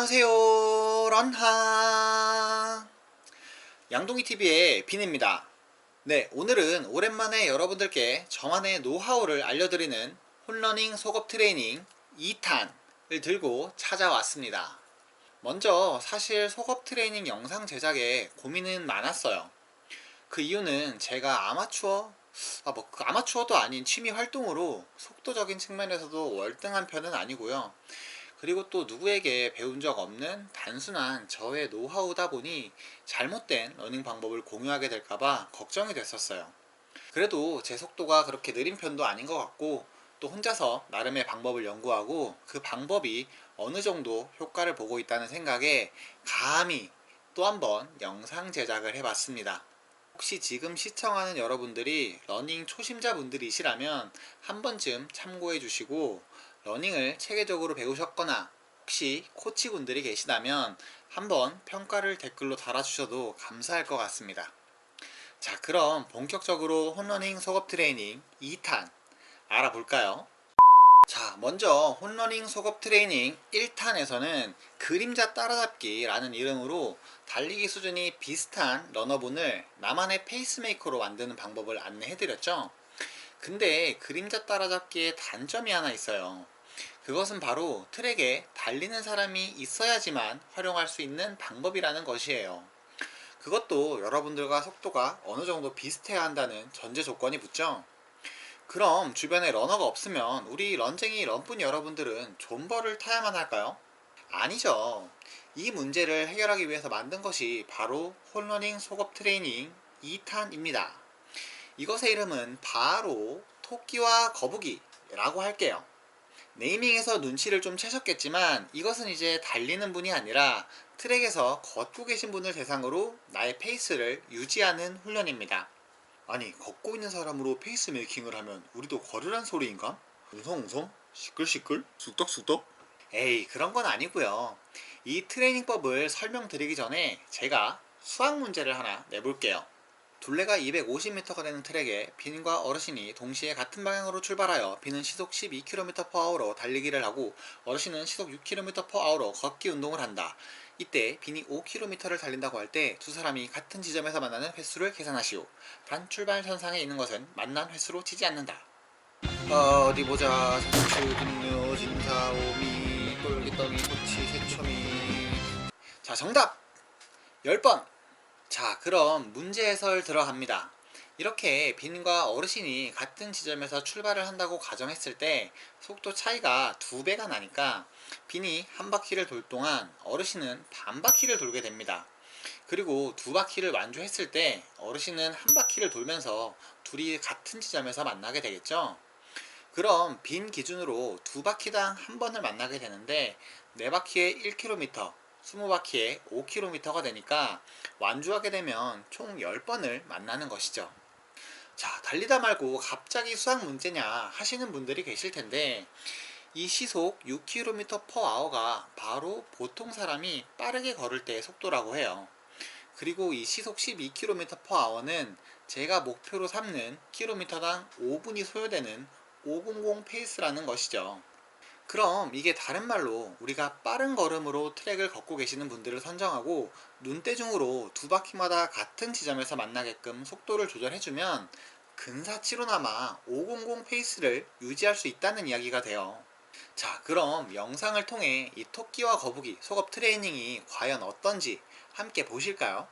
안녕하세요. 런하. 양동이TV의 빈입니다. 네 오늘은 오랜만에 여러분들께 저만의 노하우를 알려드리는 홈러닝 속업 트레이닝 2탄을 들고 찾아왔습니다. 먼저 사실 속업 트레이닝 영상 제작에 고민은 많았어요. 그 이유는 제가 아마추어 아, 뭐, 그 아마추어도 아닌 취미 활동으로 속도적인 측면에서도 월등한 편은 아니고요. 그리고 또 누구에게 배운 적 없는 단순한 저의 노하우다 보니 잘못된 러닝 방법을 공유하게 될까봐 걱정이 됐었어요. 그래도 제 속도가 그렇게 느린 편도 아닌 것 같고 또 혼자서 나름의 방법을 연구하고 그 방법이 어느 정도 효과를 보고 있다는 생각에 감히 또 한번 영상 제작을 해봤습니다. 혹시 지금 시청하는 여러분들이 러닝 초심자분들이시라면 한 번쯤 참고해 주시고 러닝을 체계적으로 배우셨거나 혹시 코치분들이 계시다면 한번 평가를 댓글로 달아주셔도 감사할 것 같습니다. 자, 그럼 본격적으로 홈러닝 속업 트레이닝 2탄 알아볼까요? 자, 먼저 홈러닝 속업 트레이닝 1탄에서는 그림자 따라잡기 라는 이름으로 달리기 수준이 비슷한 러너분을 나만의 페이스메이커로 만드는 방법을 안내해드렸죠. 근데 그림자 따라잡기에 단점이 하나 있어요. 그것은 바로 트랙에 달리는 사람이 있어야지만 활용할 수 있는 방법이라는 것이에요. 그것도 여러분들과 속도가 어느 정도 비슷해야 한다는 전제 조건이 붙죠. 그럼 주변에 러너가 없으면 우리 런쟁이 런뿐 여러분들은 존버를 타야만 할까요? 아니죠. 이 문제를 해결하기 위해서 만든 것이 바로 홀러닝 속업 트레이닝 2탄입니다. 이것의 이름은 바로 토끼와 거북이라고 할게요. 네이밍에서 눈치를 좀 채셨겠지만 이것은 이제 달리는 분이 아니라 트랙에서 걷고 계신 분을 대상으로 나의 페이스를 유지하는 훈련입니다. 아니 걷고 있는 사람으로 페이스 메이킹을 하면 우리도 걸으란 소리인가? 웅성웅성? 시끌시끌? 쑥덕쑥덕? 에이 그런 건 아니고요. 이 트레이닝법을 설명드리기 전에 제가 수학 문제를 하나 내볼게요. 둘레가 250m가 되는 트랙에 빈과 어르신이 동시에 같은 방향으로 출발하여 빈은 시속 12km/h로 달리기를 하고 어르신은 시속 6km/h로 걷기 운동을 한다. 이때 빈이 5km를 달린다고 할 때 두 사람이 같은 지점에서 만나는 횟수를 계산하시오. 단 출발 선상에 있는 것은 만난 횟수로 치지 않는다. 어디 보자. 상추, 등류, 진사, 오미, 똘기덩이, 꼬치, 새초미. 자, 정답! 10번! 자, 그럼 문제 해설 들어갑니다. 이렇게 빈과 어르신이 같은 지점에서 출발을 한다고 가정했을 때 속도 차이가 두 배가 나니까 빈이 한 바퀴를 돌 동안 어르신은 반 바퀴를 돌게 됩니다. 그리고 두 바퀴를 완주했을 때 어르신은 한 바퀴를 돌면서 둘이 같은 지점에서 만나게 되겠죠. 그럼 빈 기준으로 두 바퀴당 한 번을 만나게 되는데 네 바퀴에 1km, 20바퀴에 5km가 되니까 완주하게 되면 총 10번을 만나는 것이죠. 자, 달리다 말고 갑자기 수학 문제냐 하시는 분들이 계실 텐데 이 시속 6km/h가 바로 보통 사람이 빠르게 걸을 때의 속도라고 해요. 그리고 이 시속 12km/h는 제가 목표로 삼는 킬로미터당 5분이 소요되는 500 페이스라는 것이죠. 그럼 이게 다른 말로 우리가 빠른 걸음으로 트랙을 걷고 계시는 분들을 선정하고 눈대중으로 두 바퀴마다 같은 지점에서 만나게끔 속도를 조절해주면 근사치로나마 500 페이스를 유지할 수 있다는 이야기가 돼요. 자, 그럼 영상을 통해 이 토끼와 거북이 속업 트레이닝이 과연 어떤지 함께 보실까요?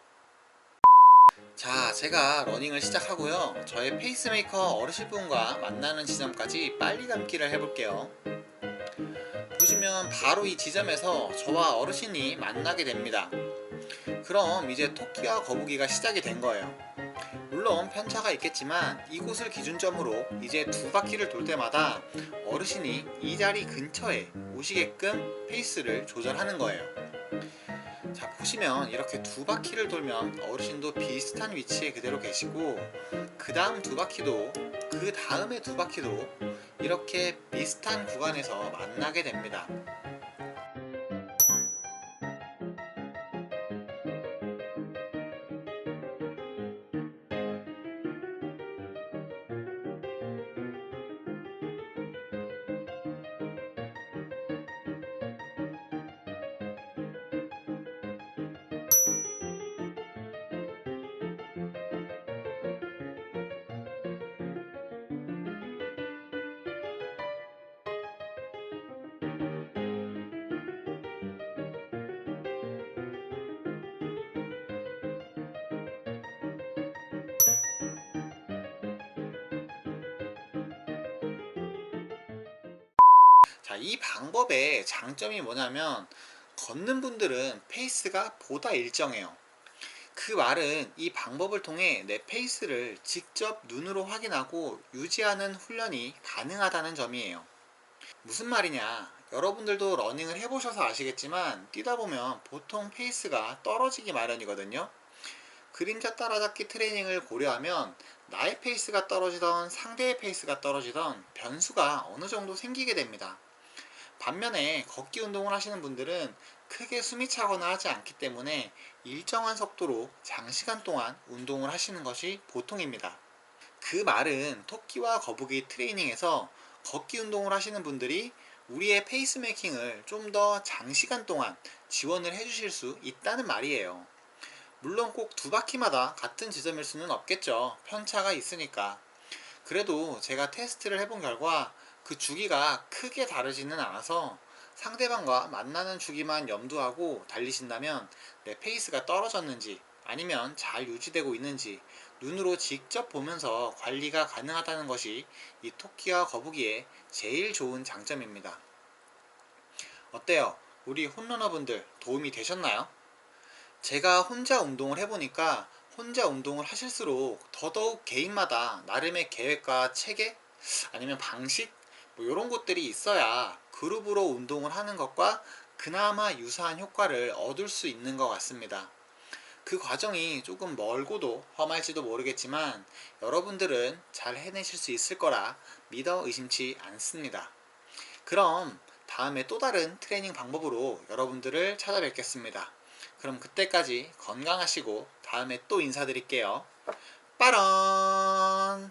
자, 제가 러닝을 시작하고요. 저의 페이스메이커 어르신분과 만나는 지점까지 빨리 감기를 해볼게요. 바로 이 지점에서 저와 어르신이 만나게 됩니다. 그럼 이제 토끼와 거북이가 시작이 된 거예요. 물론 편차가 있겠지만 이곳을 기준점으로 이제 두 바퀴를 돌 때마다 어르신이 이 자리 근처에 오시게끔 페이스를 조절하는 거예요. 자 보시면 이렇게 두 바퀴를 돌면 어르신도 비슷한 위치에 그대로 계시고 그 다음 두 바퀴도 그 다음에 두 바퀴도 이렇게 비슷한 구간에서 만나게 됩니다. 이 방법의 장점이 뭐냐면 걷는 분들은 페이스가 보다 일정해요. 그 말은 이 방법을 통해 내 페이스를 직접 눈으로 확인하고 유지하는 훈련이 가능하다는 점이에요. 무슨 말이냐? 여러분들도 러닝을 해보셔서 아시겠지만 뛰다 보면 보통 페이스가 떨어지기 마련이거든요. 그림자 따라잡기 트레이닝을 고려하면 나의 페이스가 떨어지던 상대의 페이스가 떨어지던 변수가 어느 정도 생기게 됩니다. 반면에 걷기 운동을 하시는 분들은 크게 숨이 차거나 하지 않기 때문에 일정한 속도로 장시간 동안 운동을 하시는 것이 보통입니다. 그 말은 토끼와 거북이 트레이닝에서 걷기 운동을 하시는 분들이 우리의 페이스메이킹을 좀 더 장시간 동안 지원을 해주실 수 있다는 말이에요. 물론 꼭 두 바퀴마다 같은 지점일 수는 없겠죠. 편차가 있으니까. 그래도 제가 테스트를 해본 결과 그 주기가 크게 다르지는 않아서 상대방과 만나는 주기만 염두하고 달리신다면 내 페이스가 떨어졌는지 아니면 잘 유지되고 있는지 눈으로 직접 보면서 관리가 가능하다는 것이 이 토끼와 거북이의 제일 좋은 장점입니다. 어때요? 우리 홈러너분들 도움이 되셨나요? 제가 혼자 운동을 해보니까 혼자 운동을 하실수록 더더욱 개인마다 나름의 계획과 체계 아니면 방식 뭐 이런 것들이 있어야 그룹으로 운동을 하는 것과 그나마 유사한 효과를 얻을 수 있는 것 같습니다. 그 과정이 조금 멀고도 험할지도 모르겠지만 여러분들은 잘 해내실 수 있을 거라 믿어 의심치 않습니다. 그럼 다음에 또 다른 트레이닝 방법으로 여러분들을 찾아뵙겠습니다. 그럼 그때까지 건강하시고 다음에 또 인사드릴게요. 빠런!